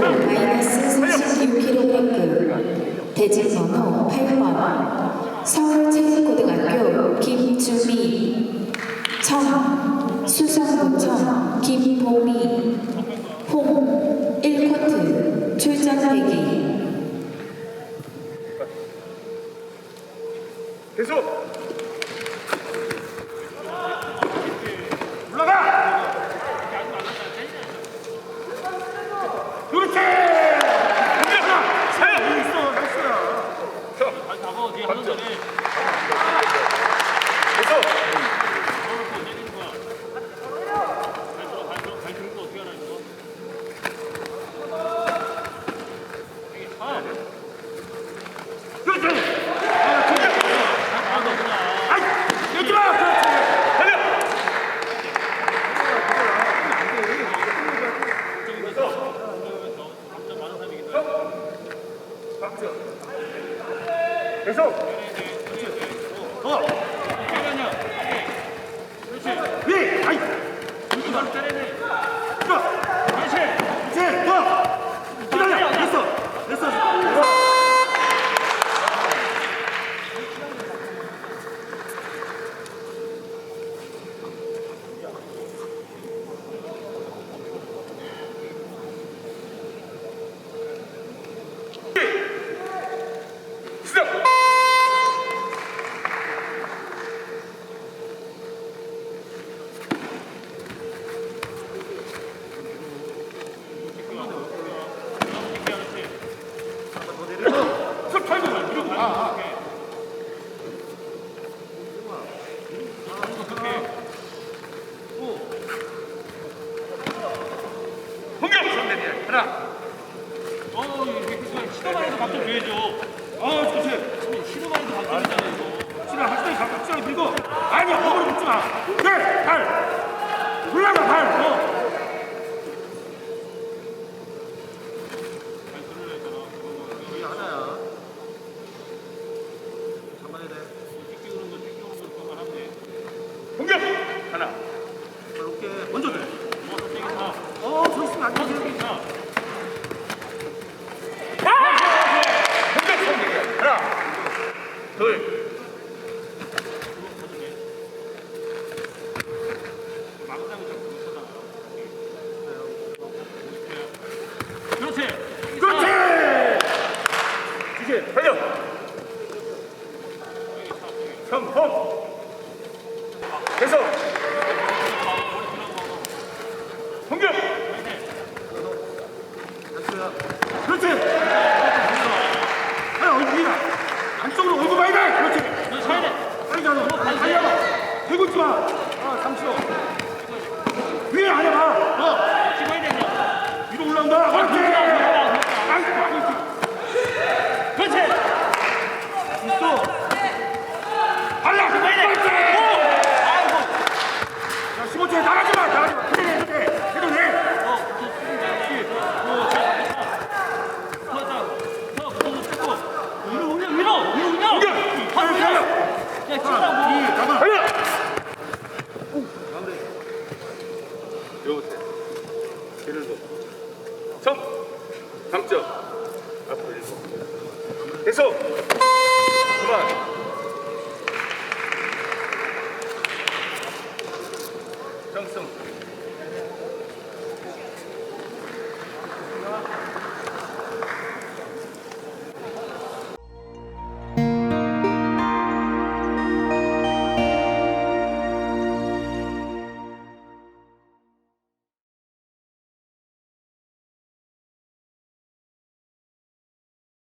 마이너스 36kg 대진번호 8번 서울체육고등학교 김주미 청 수성구청 김보미 홍 1코트 출전 대기 계속! 올라가! 그렇지! 공격! 사야! 여기 있어, 나이스야. 계속! 그렇지! 아, 공격! 아이! 여기 마! 그렇지! 달려! 계속! 어! 위! 아이! 그렇지! 공격! 상대편 하나. 시도만 해도 박수 줘야죠. 어, 좋지. 시도만 해도 박수 주잖아요. 싫어, 확실히 가, 확실하게 들고. 아니야, 몸으로 붙지 마. 네, 발. 올라가, 발. 어. 공격! 하나. 이렇게 먼저 돼. 어, 저 있으면 안 되지. 공격 성공이야. 하나, 둘, 그렇지. 그렇지! 이제 달려! 성공! 계속! 공격! 그렇지! 하나, 얼굴 위라! 안쪽으로 얼굴 봐야 돼! 그렇지! 너 쳐야 돼. 빨리 가서 달려봐! 들고 있지 마! 아, 잠시만! 위에 안 해봐! 어! 찍어야 되냐. 위로 올라온다! 그렇지! 아이고, 아이고. 그렇지. 있어. 발라. 그렇지. 아이고. 자, 15초에 나가지 마. 나가지 마. 해도 돼. 해도 돼. 해도 돼. 어, 오, 잘 됐다. 좋았다. 더, 더, 찍고. 위로 올려, 위로, 위로 올려. 공격. 바로 달려. 올려. 달려. 야, 치라고. 이, 잡아. 달려. 가운데. 여보세요. 길을 둬. 성. 당점. 앞으로 일곱. 계속. 그만.